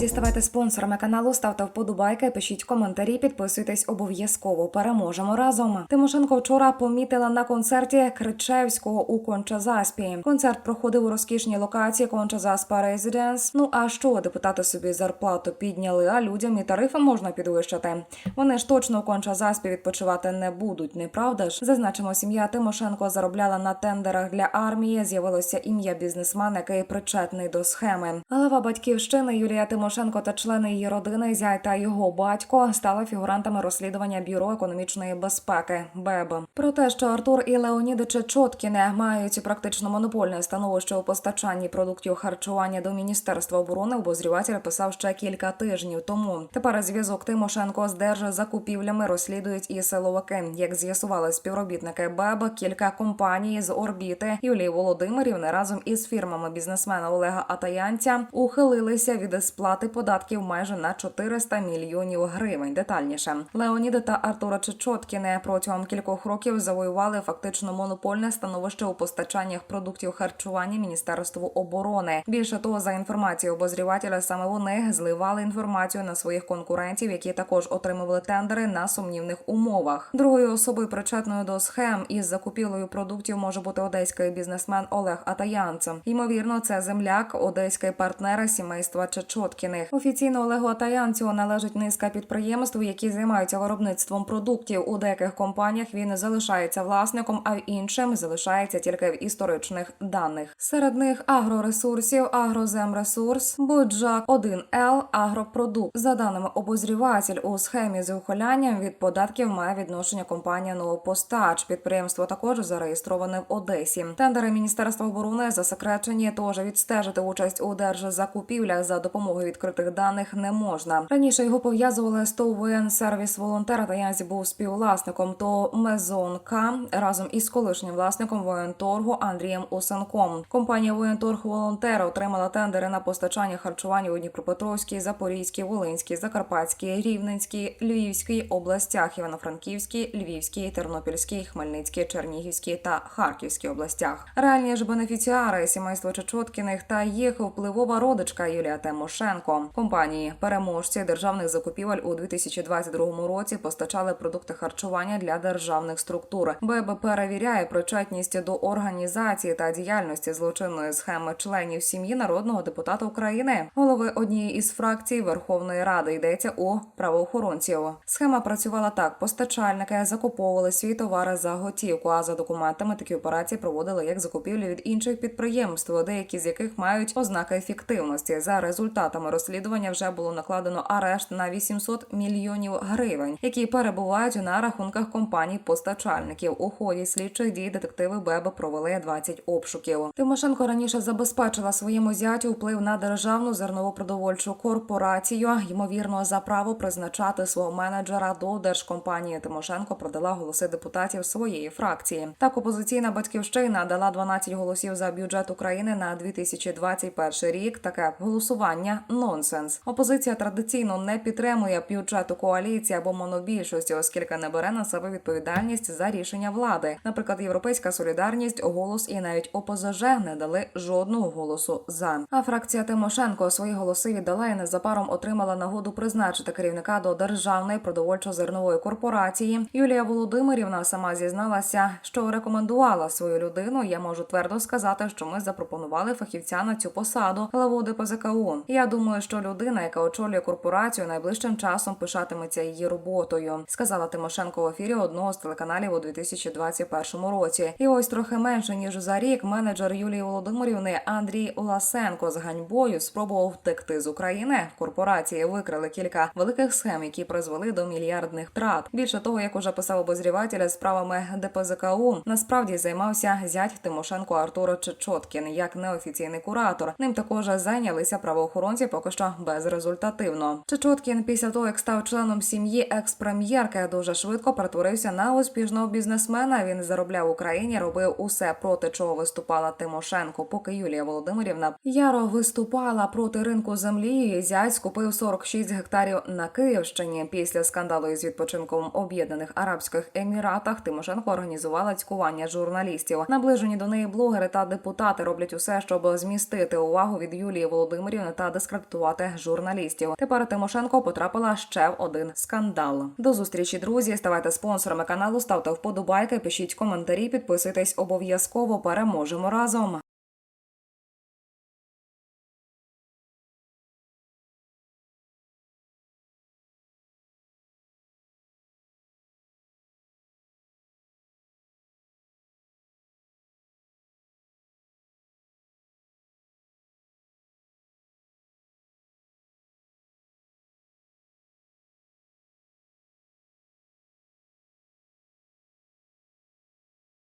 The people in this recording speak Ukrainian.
Друзі, ставайте спонсорами каналу, ставте вподобайки, пишіть коментарі, підписуйтесь обов'язково. Переможемо разом. Тимошенко вчора помітила на концерті Кричевського у Кончазаспі. Концерт проходив у розкішній локації Кончазаспа Резиденс. Ну а що депутати собі зарплату підняли, а людям і тарифи можна підвищити. Вони ж точно у Кончазаспі відпочивати не будуть, не правда ж? Зазначимо, сім'я Тимошенко заробляла на тендерах для армії. З'явилося ім'я бізнесмена, який причетний до схеми. Глава батьківщини Юлія Тимошенко та члени її родини, зять та його батько стали фігурантами розслідування бюро економічної безпеки БЕБ. Про те, що Артур і Леонід Чечоткіне мають практично монопольне становище у постачанні продуктів харчування до міністерства оборони. Обозріватель писав ще кілька тижнів тому. Тепер зв'язок Тимошенко з держзакупівлями розслідують і силовики. Як з'ясували співробітники БЕБ, кілька компаній з орбіти Юлії Володимирівни разом із фірмами бізнесмена Олега Атаянця ухилилися від сплати податків майже на 400 мільйонів гривень. Детальніше Леоніда та Артура Чечоткіне протягом кількох років завоювали фактично монопольне становище у постачаннях продуктів харчування Міністерству оборони. Більше того, за інформацією обозрівателя, саме вони зливали інформацію на своїх конкурентів, які також отримували тендери на сумнівних умовах. Другою особою причетною до схем із закупівлею продуктів може бути одеський бізнесмен Олег Атаянцем. Ймовірно, це земляк, одеський партнер сімейства Чечоткіних. Офіційно Олегу Атаянцю належить низка підприємств, які займаються виробництвом продуктів. У деяких компаніях він залишається власником, а в іншим залишається тільки в історичних даних. Серед них агроресурсів, агроземресурс, Буджак 1Л, агропродукт. За даними обозріватель, у схемі з ухилянням від податків має відношення компанія Новопостач. Підприємство також зареєстроване в Одесі. Тендери Міністерства оборони засекречені, тож відстежити участь у держзакупівлях за допомогою відкритих даних не можна. Раніше його пов'язували з ТОВ «Воєнсервіс волонтера та Янзі був співвласником ТО Мезонка разом із колишнім власником воєнторгу Андрієм Усенком. Компанія Воєнторг Волонтер отримала тендери на постачання харчування у Дніпропетровській, Запорізькій, Волинській, Закарпатській, Рівненській, Львівській областях, Івано-Франківській, Львівській, Тернопільській, Хмельницькій, Чернігівській та Харківській областях. Реальні ж бенефіціари сімейство Чечоткіних та їх впливова родичка Юлія Тимошенко. Компанії переможці державних закупівель у 2022 році постачали продукти харчування для державних структур. БЕБ перевіряє причетність до організації та діяльності злочинної схеми членів сім'ї народного депутата України, голови однієї із фракцій Верховної Ради йдеться у правоохоронців. Схема працювала так: постачальники закуповували свої товари за готівку. А за документами такі операції проводили як закупівлі від інших підприємств, деякі з яких мають ознаки ефективності. За результатами розслідування вже було накладено арешт на 800 мільйонів гривень, які перебувають на рахунках компаній постачальників. У ході слідчих дій детективи БЕБ провели 20 обшуків. Тимошенко раніше забезпечила своєму зятю вплив на державну зерново-продовольчу корпорацію. Ймовірно, за право призначати свого менеджера до держкомпанії Тимошенко продала голоси депутатів своєї фракції. Так, опозиційна батьківщина дала 12 голосів за бюджет України на 2021 рік. Таке голосування нонсенс. Опозиція традиційно не підтримує бюджету коаліції або монобільшості, оскільки не бере на себе відповідальність за рішення влади. Наприклад, Європейська солідарність, голос і навіть ОПЗЖ не дали жодного голосу за. А фракція Тимошенко свої голоси віддала і незабаром отримала нагоду призначити керівника до державної продовольчо-зернової корпорації. Юлія Володимирівна сама зізналася, що рекомендувала свою людину. Я можу твердо сказати, що ми запропонували фахівця на цю посаду главу ДПЗКУ. Я думаю, що людина, яка очолює корпорацію, найближчим часом пишатиметься її роботою, сказала Тимошенко в ефірі одного з телеканалів у 2021 році. І ось трохи менше ніж за рік менеджер Юлії Володимирівни Андрій Уласенко з ганьбою спробував втекти з України. Корпорації викрили кілька великих схем, які призвели до мільярдних втрат. Більше того, як уже писав обозріватель справами ДПЗКУ, насправді займався зять Тимошенко Артур Чечоткін як неофіційний куратор. Ним також зайнялися правоохоронці, поки що безрезультативно. Чечоткін після того, як став членом сім'ї екс-прем'єрки, дуже швидко перетворився на успішного бізнесмена. Він заробляв в Україні, робив усе проти чого виступала Тимошенко. Поки Юлія Володимирівна яро виступала проти ринку землі. Зять скупив 46 гектарів на Київщині. Після скандалу із відпочинком Об'єднаних Арабських Еміратах Тимошенко організувала цькування журналістів. Наближені до неї блогери та депутати роблять усе, щоб змістити увагу від Юлії Володимирівни та дискредитувати дискредитувати журналістів. Тепер Тимошенко потрапила ще в один скандал. До зустрічі, друзі. Ставайте спонсорами каналу, ставте вподобайки, пишіть коментарі, підписуйтесь обов'язково. Переможемо разом.